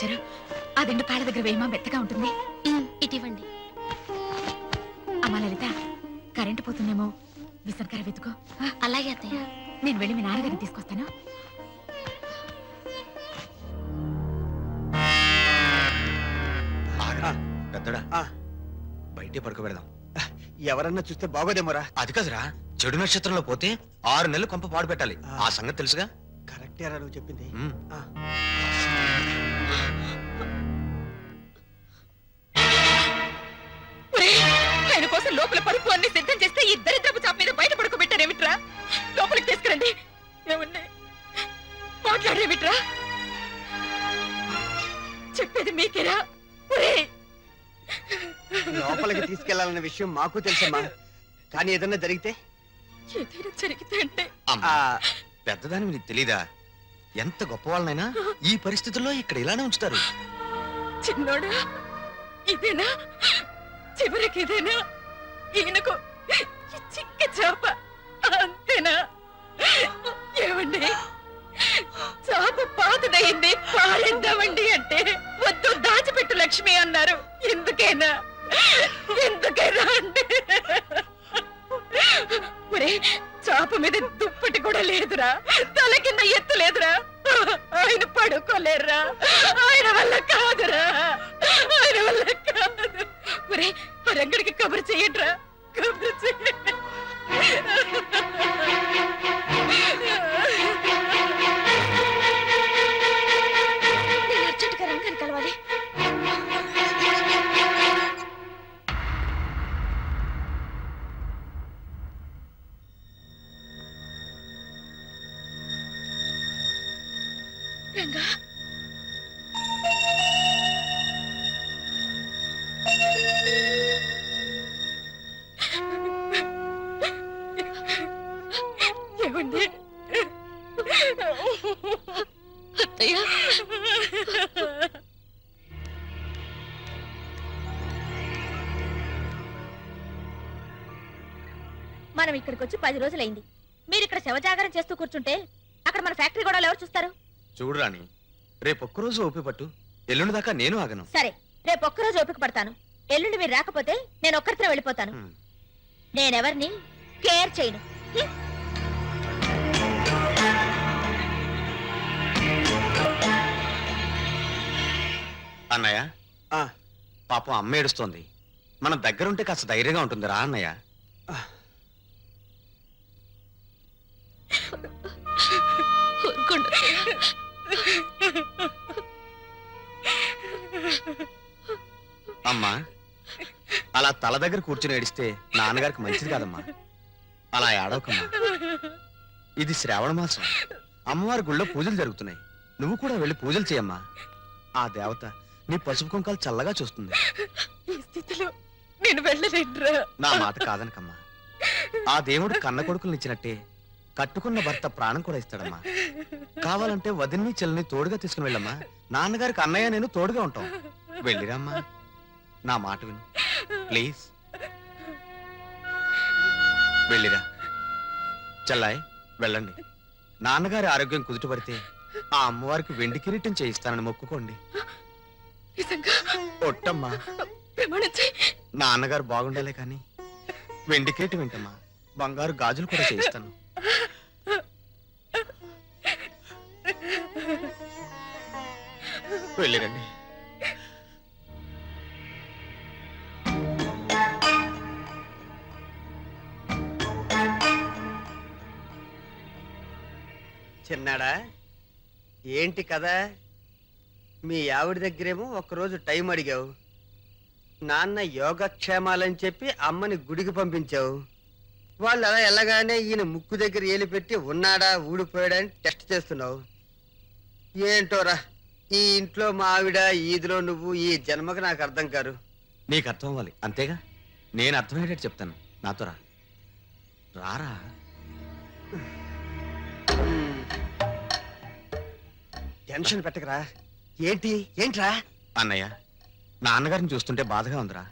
తెచ్చారు ఆ దిండు కాళ్ళ దగ్గర వేయమా మెత్తగా ఉంటుంది. ఇటివ్వండి అమ్మా లలిత కరెంటు పోతుందేమో? విసర్కర వెతుకో. అలాగే అత్తయ్య. నేను వెళ్ళి మీ నాన్నగారిని తీసుకొస్తాను. పెద్దడా. ఆ, బయటే పడుకోబెడదాం ఎవరన్నా చూస్తే బాగోదేమోరా. అది కదరా. చెడు నక్షత్రంలో పోతే ఆరు నెలలు కొంప పాడు పెట్టాలి. ఆ. సంగతి తెలుసుగా? కరెక్టేరా నువ్వు చెప్పింది. ఆయన కోసం లోపల పరుపు అన్ని సిద్ధం చేస్తే ఈ దరిద్రపు చాప మీద బయట పడుకోబెట్టారేమిట్రా లోపలికి తీసుకురండి. మాట్లాడేమిట్రా చెప్పేది మీకేరా? లోపలికి తీసుకెళ్ళాలన్న విషయం మాకు తెలుసమ్మా. కానీ ఏదన్నా జరిగితే? ఏదైనా జరిగితే అంటే. పెద్దదాని నీకు తెలీదా? ఎంత గొప్ప వాళ్ళనైనా ఈ పరిస్థితుల్లో ఇక్కడ ఇలానే ఉంచుతారు. చిన్నోడా ఇదేనా? చివరికి ఇదేనా ఈయనకు చిక్క చేప. అంతేనా? ఏమండి చేప పాతదయ్యింది పారేద్దామండి అంటే వద్దు దాచిపెట్టు లక్ష్మి అన్నారు. ఎందుకైనా? ఎందుకైనా అంటే చాప మీద దుప్పటి కూడా లేదురా. తల కింద ఎత్తు లేదురా. ఆయన పడుకోలేరా ఆయన వల్ల కాదురా. ఆయన వల్ల కాదు. మరి ఆ రంగడికి కబురు చెయ్యట్రా. కబురు చెయ్యండి రంగా ఏమండి? అత్తయ్య? మనం ఇక్కడికి వచ్చి పది రోజులైంది. మీరు ఇక్కడ శవజాగరం చేస్తూ కూర్చుంటే అక్కడ మన ఫ్యాక్టరీ గొడవలు ఎవరు చూస్తారు? చూడు రాణి రేపు ఒక్కరోజు ఓపి పట్టు. ఎల్లుండి దాకా నేను ఆగను. సరే రేపు ఒక్కరోజు ఓపిక పడతాను. ఎల్లుండి మీరు రాకపోతే నేను ఒక్కరితో వెళ్ళిపోతాను. నేనెవరిని కేర్ చేయను. హ్మ్. అన్నయ్య ఆ, పాపం అమ్మ ఏడుస్తోంది. మనం దగ్గరుంటే కాస్త ధైర్యంగా ఉంటుంది రా అన్నయ్య ఊరుకోండి అత్తయ్య. అలా తల దగ్గర కూర్చుని ఏడిస్తే నాన్నగారికి మంచిది కాదమ్మా. అలా ఏడవకమ్మా. ఇది శ్రావణ మాసం. అమ్మవారి గుళ్ళో పూజలు జరుగుతున్నాయి. నువ్వు కూడా వెళ్ళి పూజలు చేయమ్మా. ఆ దేవత నీ పసుపు కుంకాలు చల్లగా చూస్తుంది. ఈ స్థితిలో నేను వెళ్ళలేనురా. నా మాట కాదనకమ్మా. ఆ దేవుడు కన్న కొడుకుల్ని ఇచ్చినట్టే కట్టుకున్న భర్త ప్రాణం కూడా ఇస్తాడమ్మా. కావాలంటే వదిన్ని చెల్లిని తోడుగా తీసుకుని వెళ్ళమ్మా. నాన్నగారికి అన్నయ్య నేను తోడుగా ఉంటాం. వెళ్ళిరమ్మా నా మాట విను. ప్లీజ్. వెళ్ళిరా. చెల్లాయ్ వెళ్ళండి. నాన్నగారి ఆరోగ్యం కుదుటపడితే ఆ అమ్మవారికి వెండి కిరీటం చేయిస్తానని మొక్కుకోండి. ఒట్టమ్మా. నాన్నగారు బాగుండాలే కానీ వెండి కిరీటం ఏంటమ్మా? బంగారు గాజులు కూడా చేయిస్తాను. వెళ్ళిరండి. చిన్నాడా? ఏంటి కదా మీ ఆవిడ దగ్గరేమో ఒకరోజు టైం అడిగావు. నాన్న యోగక్షేమాలని చెప్పి అమ్మని గుడికి పంపించావు. వాళ్ళు అలా ఎలాగానే ఈయన ముక్కు దగ్గర ఏలు పెట్టి ఉన్నాడా ఊడిపోయాడా అని టెస్ట్ చేస్తున్నావు. ఏంటోరా ఈ ఇంట్లో మా ఆవిడ ఈదిలో నువ్వు ఈ జన్మకు నాకు అర్థం కారు. నీకు అర్థం అవ్వాలి. అంతేగా? నేను అర్థమయ్యేటట్టు చెప్తాను. నాతో రా. రారా? టెన్షన్ పెట్టకరా. ఏంటి? ఏంట్రా? అన్నయ్య నాన్నగారిని చూస్తుంటే బాధగా ఉందిరా.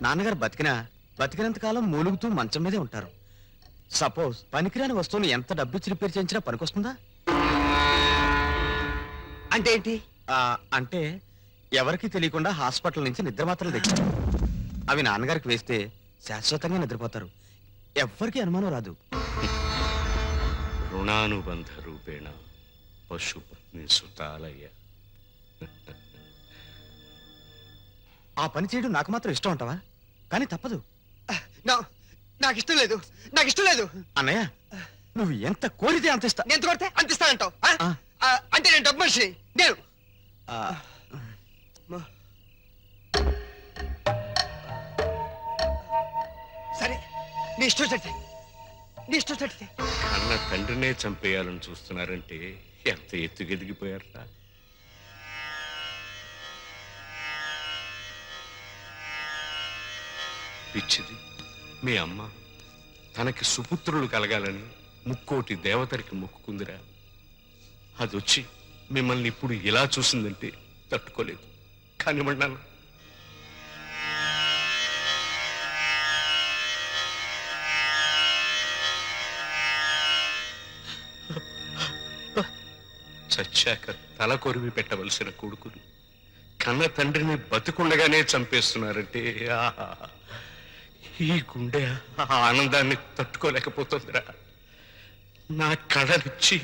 నాన్నగారు బతికినా బతికినంత కాలం మూలుగుతూ మంచం మీదే ఉంటారు. సపోజ్ పనికిరాని వస్తువుని ఎంత డబ్బిచ్చి రిపేర్ చేయించినా పనికొస్తుందా? అంటే ఏంటి? ఆ, అంటే ఎవరికి తెలియకుండా హాస్పిటల్ నుంచి నిద్ర మాత్రలు తెచ్చారు. అవి నాన్నగారికి వేస్తే శాశ్వతంగా నిద్రపోతారు. ఎవ్వరికి అనుమానం రాదు. రుణానుబంధ రూపేణ. పశుపత్ని సుతాలయ్య. ఆ పని చేయడం నాకు మాత్రం ఇష్టం అంటావా? కానీ తప్పదు. నా- నాకు ఇష్టం లేదు. నాకు ఇష్టం లేదు. అన్నయ్య నువ్వు ఎంత కోరితే అంత ఇస్తా. నేను ఎంత కొడితే అంత? ఆ. ఆ, అంటే నేను డబ్బు మనిషిని నేను. సరే నీ ఇష్టం చడితే నీ ఇష్టం చడితే కన్న తండ్రినే చంపేయాలని చూస్తున్నారంటే ఎంత ఎత్తుగెదిగిపోయారా పిచ్చిది మీ అమ్మ తనకి సుపుత్రులు కలగాలని ముక్కోటి దేవతరికి మొక్కుకుందిరా అదొచ్చి మిమ్మల్ని ఇప్పుడు ఇలా చూసిందంటే తట్టుకోలేదు కానివ్వండి చచ్చాక తల కొరివి పెట్టవలసిన కొడుకుని. కన్న తండ్రిని బతుకుండగానే చంపేస్తున్నారంటే ఆహా! ఈ గుండె ఆ ఆనందాన్ని తట్టుకోలేకపోతుందిరా. నా కళనిచ్చి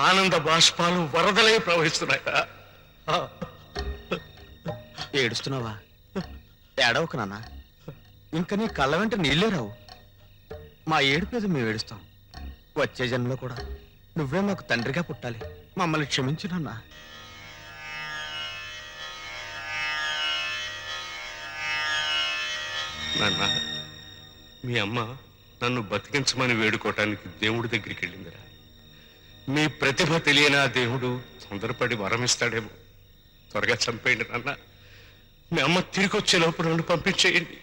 ఆనంద బాష్పాలు వరదలై ప్రవహిస్తున్నాయా ఏడుస్తున్నావా? ఏడవకు నాన్న. ఇంక నీ కళ్ళ వెంట నీళ్ళే రావు. మా ఏడుపు మేము ఏడుస్తాం వచ్చే జన్మలో కూడా నువ్వే మాకు తండ్రిగా పుట్టాలి. మమ్మల్ని క్షమించు నాన్న. నాన్న మీ అమ్మ నన్ను బతికించమని వేడుకోవటానికి దేవుడి దగ్గరికి వెళ్ళిందిరా. మీ ప్రతిభ తెలియని ఆ దేవుడు తొందరపడి వరమిస్తాడేమో. త్వరగా చంపేయండి నాన్న. మీ అమ్మ తిరిగి వచ్చే లోపు నన్ను పంపించేయండి.